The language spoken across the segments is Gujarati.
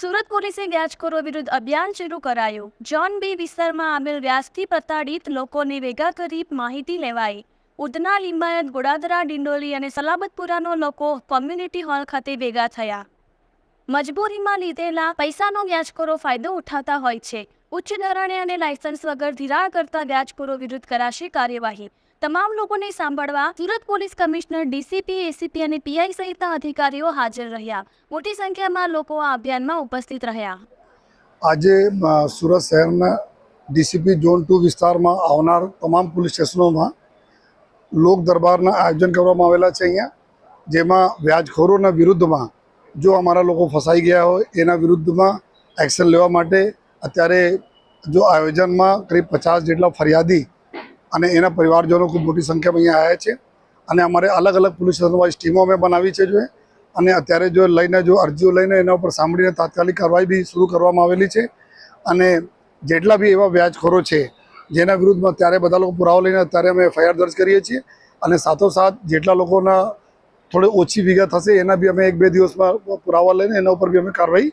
સુરત પોલીસે વ્યાજખોરો વિરુદ્ધ અભિયાન શરૂ કરાયું. જોન બી વિસ્તારમાં આવેલ વ્યાજથી પ્રતાડિત લોકોને ભેગા કરી માહિતી લેવાઈ. ઉધના, લિંબાયત, ગોડાદરા, ડિંડોલી અને સલાબતપુરાનો લોકો કોમ્યુનિટી હોલ ખાતે ભેગા થયા. મજબૂરીમાં લીધેલા પૈસાનો વ્યાજખોરો ફાયદો ઉઠાવતા હોય છે. ઉચ્ચ ધોરણે અને લાયસન્સ વગર ધિરાણ કરતા વ્યાજખોરો વિરુદ્ધ કરાશે કાર્યવાહી. તમામ લોકોને સાંભળવા Surat police commissioner, DCP, ACP અને પીઆઈ સહિતના અધિકારીઓ હાજર રહ્યા. મોટી સંખ્યામાં લોકો આ અભિયાનમાં ઉપસ્થિત રહ્યા. આજે સુરત શહેરના ડીસીપી ઝોન ટુ વિસ્તારમાં આવનાર તમામ પોલીસ સ્ટેશનોમાં લોક દરબારના આયોજન કરવામાં આવેલા છે અહીંયા. જેમાં વ્યાજખોરોના વિરુદ્ધમાં જો અમારા લોકો ફસાઈ ગયા હોય, એના વિરુદ્ધમાં એક્શન લેવા માટે અત્યારે જો આયોજનમાં કરીબ પચાસ જેટલા ફરિયાદી અને એના પરિવારજનો ખૂબ મોટી સંખ્યામાં અહીંયા આવ્યા છે. અને અમારે અલગ અલગ પોલીસ વાઇઝ ટીમો અમે બનાવી છે જો અને અત્યારે જો લઈને જો અરજીઓ લઈને એના ઉપર સાંભળીને તાત્કાલિક કાર્યવાહી બી શરૂ કરવામાં આવેલી છે. અને જેટલા બી એવા વ્યાજખોરો છે, જેના વિરુદ્ધમાં અત્યારે બધા લોકો પુરાવો લઈને અત્યારે અમે એફઆઈઆર દર્જ કરીએ છીએ. અને સાથોસાથ જેટલા લોકોના થોડી ઓછી વિગત હશે એના બી અમે એક બે દિવસમાં પુરાવા લઈને એના ઉપર બી અમે કાર્યવાહી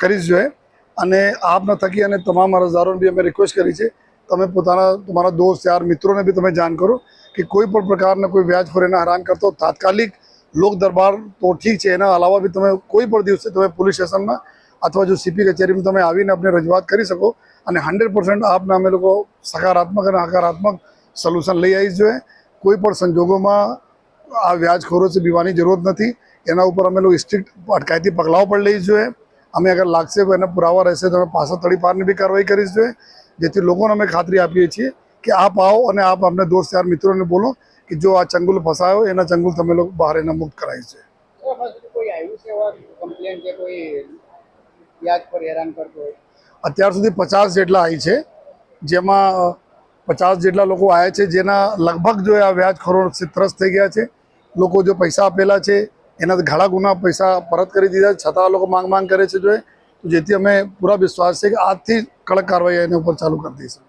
કરીશ જોઈએ અને આપના થકી અને તમામ અરજદારોને બી અમે રિક્વેસ્ટ કરી છે. તમે પોતાના, તમારા દોસ્ત યાર મિત્રોને બી તમે જાણ કરો કે કોઈ પણ પ્રકારના કોઈ વ્યાજખોરીને હેરાન કરતો તાત્કાલિક લોક દરબાર તો ઠીક છે. એના અલાવા બી તમે કોઈ પણ દિવસે તમે પોલીસ સ્ટેશનમાં અથવા જો સીપી કચેરીમાં તમે આવીને આપણે રજૂઆત કરી શકો અને હંડ્રેડ પર્સન્ટ આપને અમે લોકો સકારાત્મક અને હકારાત્મક સોલ્યુશન લઈ આવી જોઈએ. કોઈ પણ સંજોગોમાં આ વ્યાજખોરોથી બીવાની જરૂરત નથી. એના ઉપર અમે લોકો સ્ટ્રિક્ટ અટકાયતી પગલાઓ પણ લઈ જોઈએ. અમે અગર લાગશે એના પુરાવા રહેશે તો અમે પાછા તડીપારની બી કાર્યવાહી કરીશું જેથી લોકોને અમે ખાતરી આપીએ છીએ કે આપ આવો અને આપ અમને દોસ્ત યાર મિત્રોને બોલો કે જો આ ચંગુલ ફસાયો એના ચંગુલ તમે લોકો બહાર એના મુક્ત કરાય છે. વ્યાજ અત્યાર સુધી પચાસ જેટલા આવી છે જેમાં પચાસ જેટલા લોકો આવ્યા છે જેના લગભગ જો આ વ્યાજખોરો ત્રસ્ત થઈ ગયા છે લોકો જો પૈસા આપેલા છે એના ઘણા ગુના પૈસા પરત કરી દીધા છતાં લોકો માંગ માંગ કરે છે જોઈએ જેથી અમે પૂરા વિશ્વાસ છે કે આજથી કડક કાર્યવાહી એના ઉપર ચાલુ કરી દઈશું.